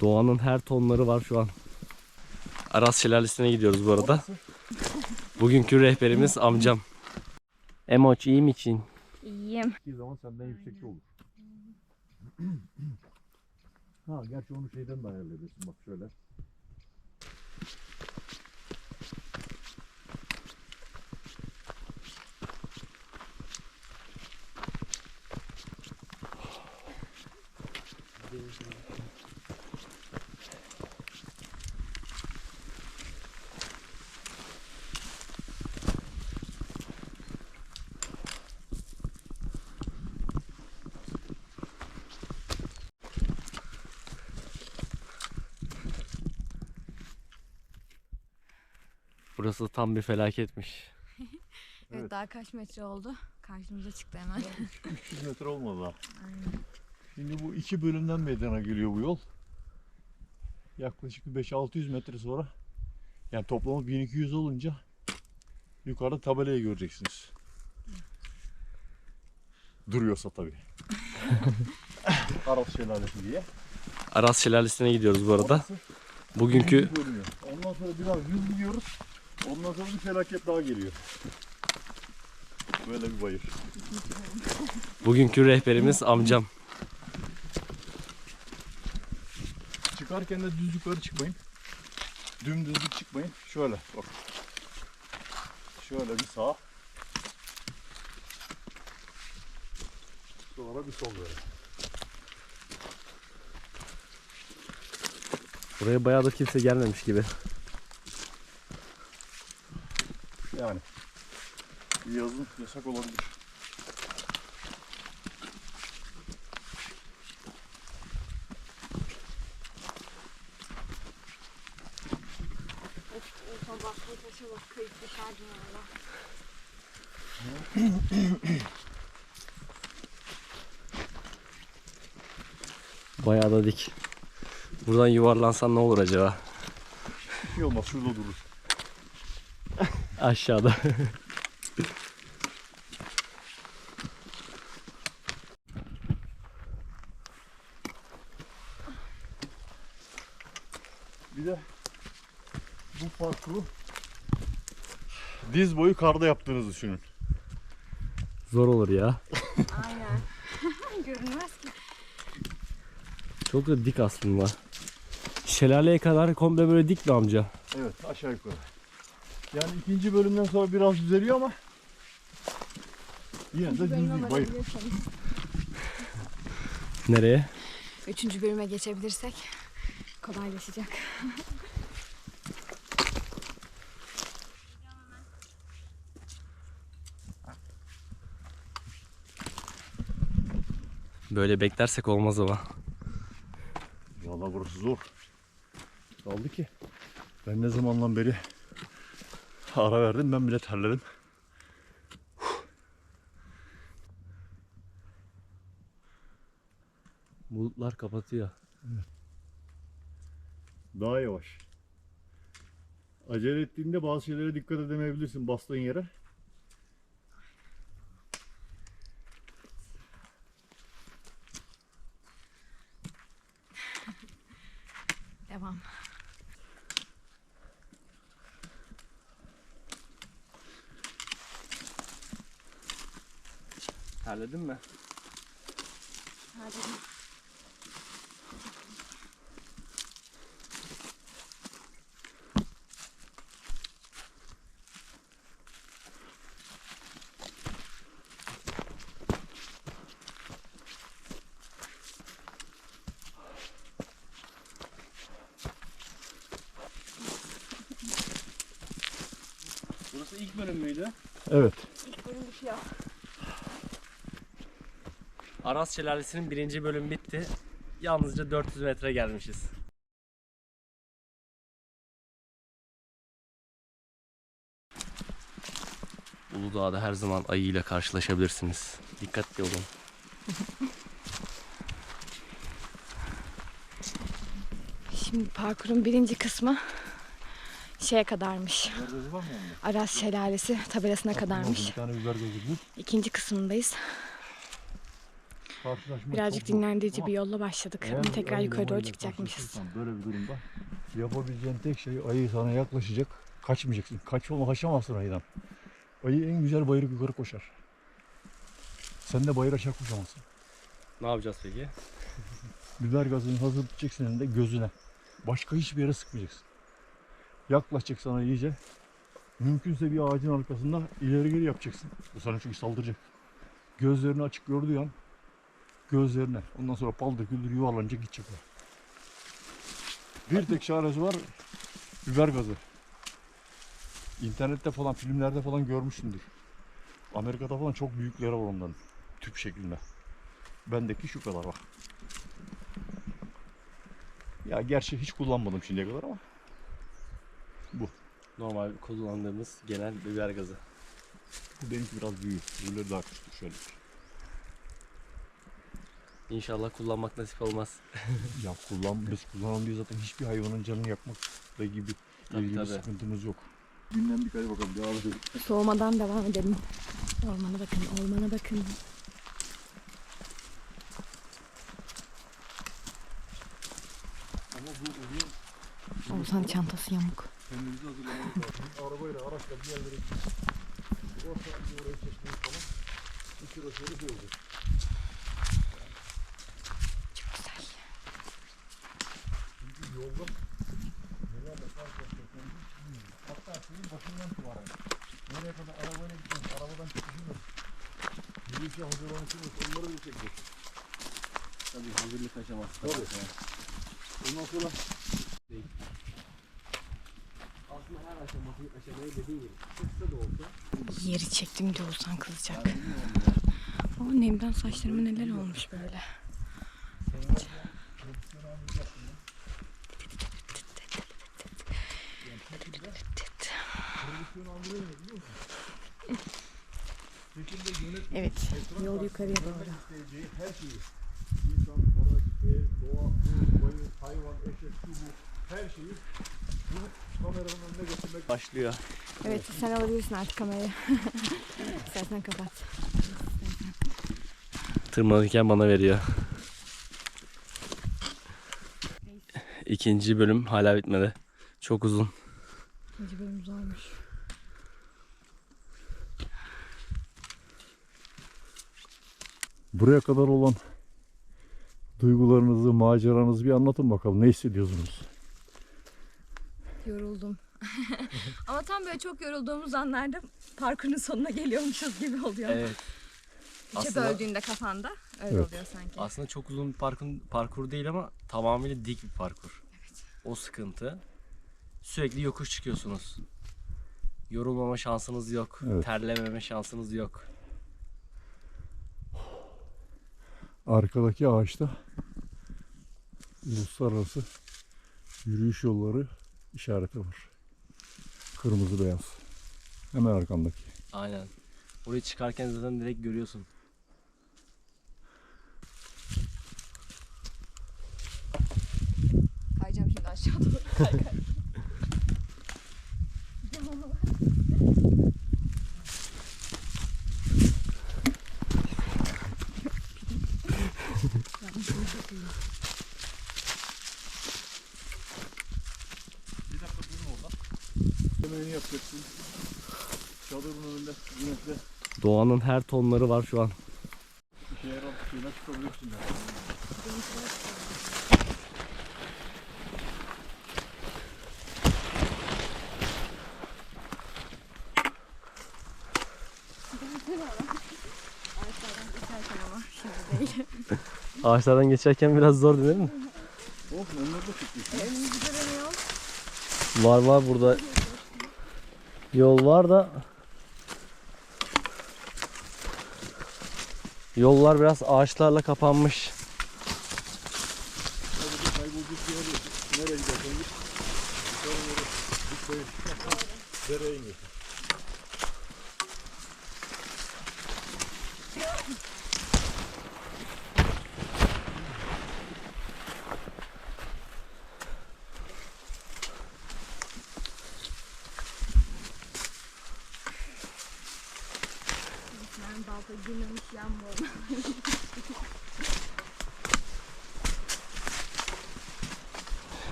Doğanın her tonları var şu an. Aras Şelalesi'ne gidiyoruz bu arada. Bugünkü rehberimiz amcam. Emoç iyi misin? İyiyim. gittiği zaman senden yüksekte olur. ha gerçi onu şeyden de ayarlayabilirsin bak şöyle. Burası tam bir felaketmiş. Evet. Evet. daha kaç metre oldu? Karşımıza çıktı hemen. 300 metre olmadı daha. Şimdi bu iki bölümden meydana geliyor bu yol. Yaklaşık bir 5-600 metre sonra yani toplamı 1200 olunca yukarıda tabelayı göreceksiniz. Duruyorsa tabii. Aras Şelalesi diye. Aras Şelalesi'ne gidiyoruz bu arada. Orası Bugünkü. Ondan sonra biraz düz gidiyoruz. Ondan sonra bir felaket daha geliyor. Böyle bir bayır. bugünkü rehberimiz amcam. Çıkarken de düz yukarı çıkmayın. Dümdüzlük çıkmayın. Şöyle bak. Şöyle bir sağ. Sonra bir sol böyle. Buraya bayağı da kimse gelmemiş gibi. Yani yazın yasak olabilir. Oha bak bu taşa bak kayıp düşerdim valla. Bayağı da dik. Buradan yuvarlansan ne olur acaba? Bir şey olmaz şurada durur. Aşağıda. Bir de bu parkuru diz boyu karda yaptığınızı düşünün. Zor olur ya. Aynen. Görünmez ki. Çok da dik aslında. Şelaleye kadar komple böyle dik mi amca? Evet aşağı yukarı. Yani ikinci bölümden sonra biraz düzeliyor ama yine de düz bayır. Nereye? Üçüncü bölüme geçebilirsek kolaylaşacak. Böyle beklersek olmaz ama. Valla burası zor. Kaldı ki ben ne zamandan beri ara verdim ben bile terledim. Bulutlar kapatıyor. Daha yavaş. Acele ettiğinde bazı şeylere dikkat edemeyebilirsin bastığın yere. Devam. Terledin mi? Hadi. Burası ilk bölüm müydü? Evet. İlk bölüm bitiyor. Aras Şelalesi'nin birinci bölüm bitti. Yalnızca 400 metre gelmişiz. Uludağ'da her zaman ayıyla karşılaşabilirsiniz. Dikkatli olun. Şimdi parkurun birinci kısmı şeye kadarmış. Aras Şelalesi tabelasına kadarmış. İkinci kısmındayız. Birazcık dinlendirici bir yolla başladık. eğer Ama tekrar yukarı doğru çıkacakmışız. Böyle bir durumda yapabileceğin tek şey ayı sana yaklaşacak. Kaçmayacaksın. Kaçma kaçamazsın ayıdan. Ayı en güzel bayırıp yukarı koşar. Sen de bayıra çak koşamazsın. Ne yapacağız peki? Biber gazını hazır tutacaksın elinde gözüne. Başka hiçbir yere sıkmayacaksın. Yaklaşacak sana iyice. Mümkünse bir ağacın arkasında ileri geri yapacaksın. Bu sana çünkü saldıracak. Gözlerini açık gördüğü an gözlerine. Ondan sonra paldır küldür yuvarlanacak gidecek o. Bir tek çaresi var. Biber gazı. İnternette falan filmlerde falan görmüşsündür. Amerika'da falan çok büyükleri var onların. Tüp şeklinde. Bendeki şu kadar bak. Ya gerçi hiç kullanmadım şimdiye kadar ama. Normal kullandığımız genel biber gazı. Bu benimki biraz büyük. Öbürleri daha küçüktür şöyle. İnşallah kullanmak nasip olmaz. Ya kullan, biz kullanalım diye zaten hiçbir hayvanın canını yakmakla gibi Tabii, ilgili tabii. sıkıntımız yok. Dinlendik hadi bakalım devam edelim. Soğumadan devam edelim. Ormana bakın, ormana bakın. Ama bu uzun Oğuzhan çantası yamuk. kendimizi hazırlamamız lazım. Arabayla araçla bir yerlere gideceğiz. Ortadan bir orayı çekmeyi falan. Bir süre sonra şey olacak. Çok güzel. Çünkü yolda nelerle karşılaşacaklarını hiç bilmiyoruz. Hatta şeyin başından itibaren nereye kadar arabayla gideceğiz, arabadan çıkışımız, yürüyüşe hazırlanışımız, onları bir çekeceğiz. Tabii hazırlık aşaması. Tabii. Ondan sonra Aslında her aşaması aşamaya dediğin gibi kısa da olsa Yeri çektim diye Oğuzhan kızacak. O nemden saçlarıma neler olmuş böyle. Evet, yol yukarıya doğru. her şeyi, insan, araç, ev, doğa, bayır, hayvan, eşek, su, bu, her şeyi kameranın önüne getirmek başlıyor. Evet, sen alabilirsin artık kamerayı. İstersen kapat. Tırmanırken bana veriyor. İkinci bölüm hala bitmedi. Çok uzun. İkinci bölüm zormuş. Buraya kadar olan duygularınızı, maceranızı bir anlatın bakalım. Ne hissediyorsunuz? Yoruldum. Ama tam böyle çok yorulduğumuz anlarda parkurun sonuna geliyormuşuz gibi oluyor. Evet. Üçe Aslında- böldüğünde kafanda öyle Evet. oluyor sanki. Aslında çok uzun bir parkur, parkur değil ama tamamıyla dik bir parkur. O sıkıntı. Sürekli yokuş çıkıyorsunuz. Yorulmama şansınız yok. Evet. Terlememe şansınız yok. Arkadaki ağaçta uluslararası yürüyüş yolları işareti var. Kırmızı beyaz. Hemen arkandaki. Aynen. Oraya çıkarken zaten direkt görüyorsun. Kayacağım şimdi aşağı doğru. Doğanın her tonları var şu an. Ağaçlardan geçerken biraz zor değil mi? Oh onları da göremiyor. Var var burada. Yol var da Yollar biraz ağaçlarla kapanmış. Nereye çıkarsan dereye iniyorsun. Ben balta girmemiş yan bu.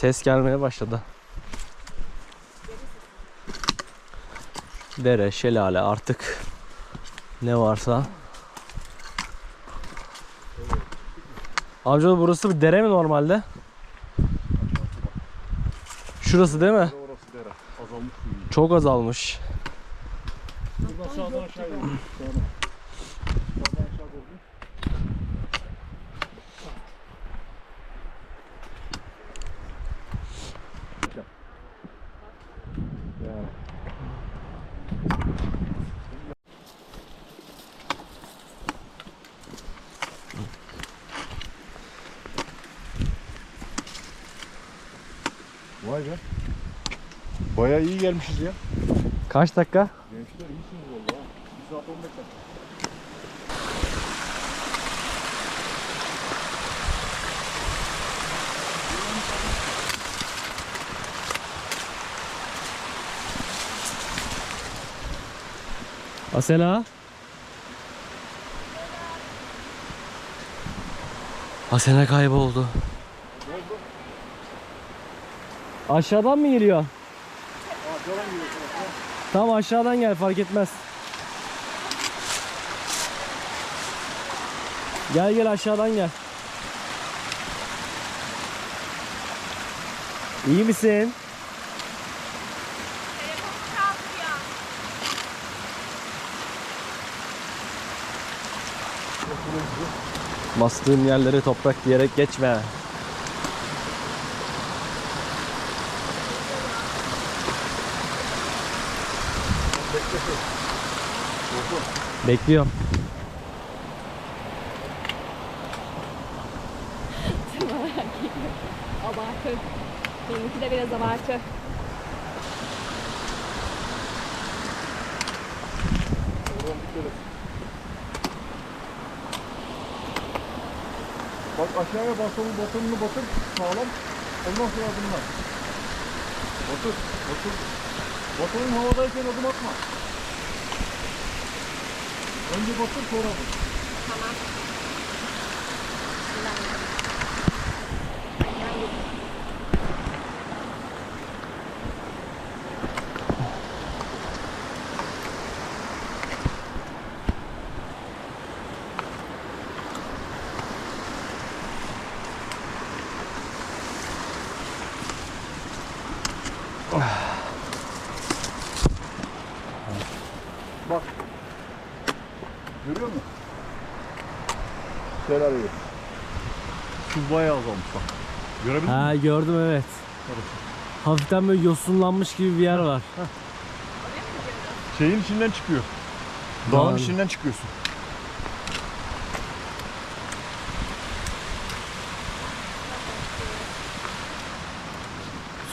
Ses gelmeye başladı. Dere, şelale artık ne varsa. Amca burası bir dere mi normalde? Şurası değil mi? Çok azalmış. Buradan sağdan aşağıya doğru. Sağdan. Sağdan aşağı doğru. Yani. Vay be. Bayağı iyi gelmişiz ya. Kaç dakika? Gençler iyisiniz valla. ha. 1 saat 15 dakika. Asena. Asena kayboldu. Aşağıdan mı geliyor? Tamam aşağıdan gel fark etmez. Gel gel aşağıdan gel. İyi misin? Bastığın yerlere toprak diyerek geçme. Bekliyorum. Abartı. Benimki de biraz abartı. Bak aşağıya basalım, batonunu batır sağlam. Ondan sonra adımlar. Batır, batır. Batonun havadayken adım atma. Önce batır sonra adım. Bak. Şelaleyi. Su bayağı azalmış bak. Görebildin mi? Ha gördüm evet. Hafiften böyle yosunlanmış gibi bir yer var. Şeyin içinden çıkıyor. Dağın. Dağın içinden çıkıyorsun.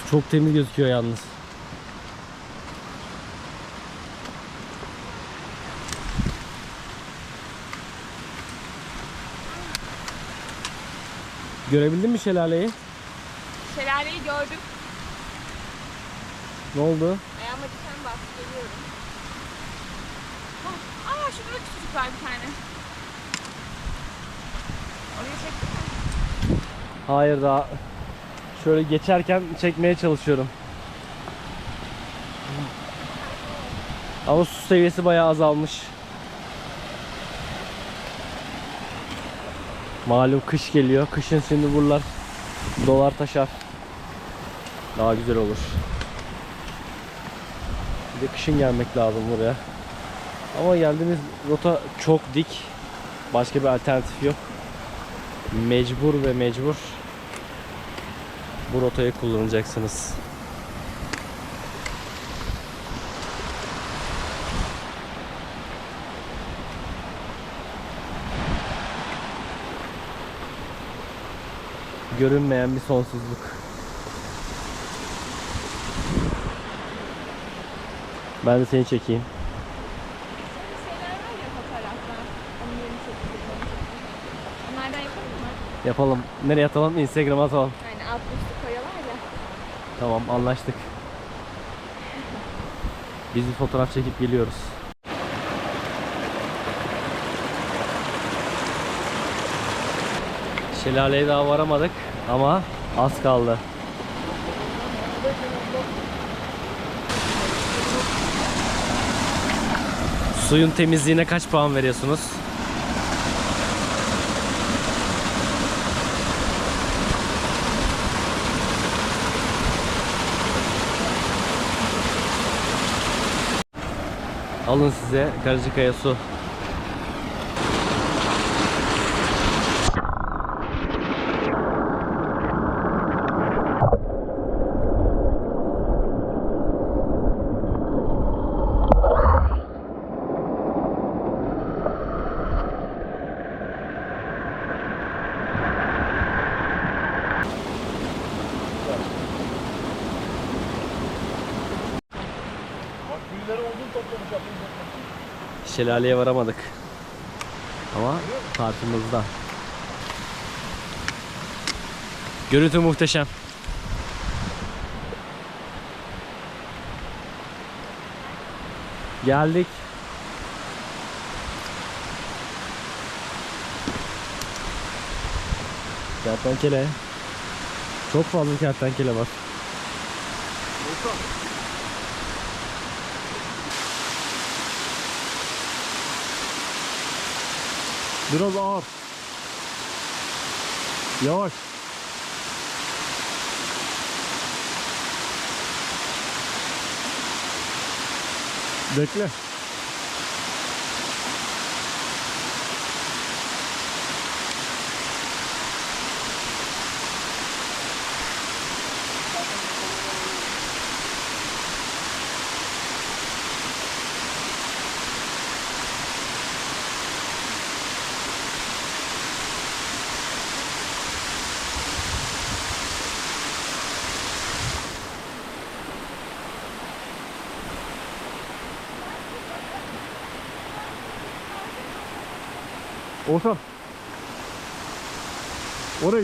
Su çok temiz gözüküyor yalnız. Görebildin mi şelaleyi? Şelaleyi gördüm. Ne oldu? Ayağıma diken bastı geliyorum. Ah, Aa şurada da küçücük var bir tane. Oraya çektin mi? Hayır daha şöyle geçerken çekmeye çalışıyorum. Ama su seviyesi bayağı azalmış. Malum kış geliyor. Kışın şimdi buralar dolar taşar. Daha güzel olur. Bir de kışın gelmek lazım buraya. Ama geldiğimiz rota çok dik. Başka bir alternatif yok. Mecbur ve mecbur bu rotayı kullanacaksınız. Görünmeyen bir sonsuzluk. Ben de seni çekeyim. Yapalım. Nereye atalım? Instagram'a atalım. Yani alt üstü koyuyorlar ya. Tamam anlaştık. Biz bir fotoğraf çekip geliyoruz. Şelaleye daha varamadık ama az kaldı. Suyun temizliğine kaç puan veriyorsunuz? Alın size Karacıkaya su. Şelaleye varamadık. Ama parkımızda. Görüntü muhteşem. Geldik. Kertenkele. Çok fazla kertenkele var. Biraz ağır. Yavaş. Bekle. Oğuzhan. Oraya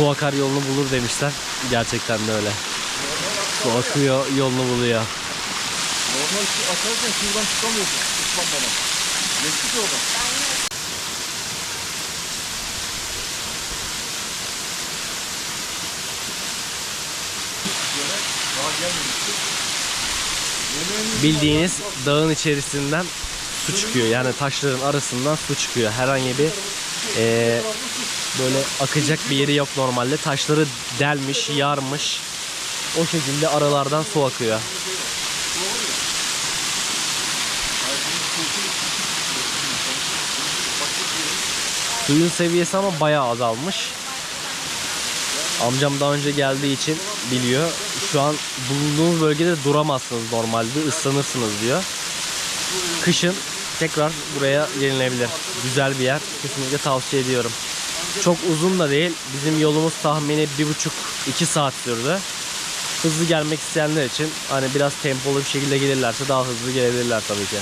Su akar yolunu bulur demişler. Gerçekten de öyle. Su akıyor yolunu buluyor. Normal su akarken şuradan çıkamıyorsun. Islanmadan. Geçtik ya oradan. Bildiğiniz dağın içerisinden su çıkıyor. Yani taşların arasından su çıkıyor. Herhangi bir eee, böyle akacak bir yeri yok normalde. Taşları delmiş, yarmış. O şekilde aralardan su akıyor. Suyun seviyesi ama bayağı azalmış. Amcam daha önce geldiği için biliyor. Şu an bulunduğunuz bölgede duramazsınız normalde. ıslanırsınız diyor. Kışın tekrar buraya gelinebilir. Güzel bir yer. Kesinlikle tavsiye ediyorum. Çok uzun da değil. Bizim yolumuz tahmini 1,5-2 saat sürdü. Hızlı gelmek isteyenler için hani biraz tempolu bir şekilde gelirlerse daha hızlı gelebilirler tabii ki.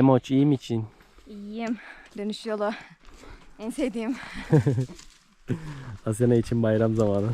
Emoç iyi misin? İyiyim. Dönüş yolu. En sevdiğim. Asena için bayram zamanı.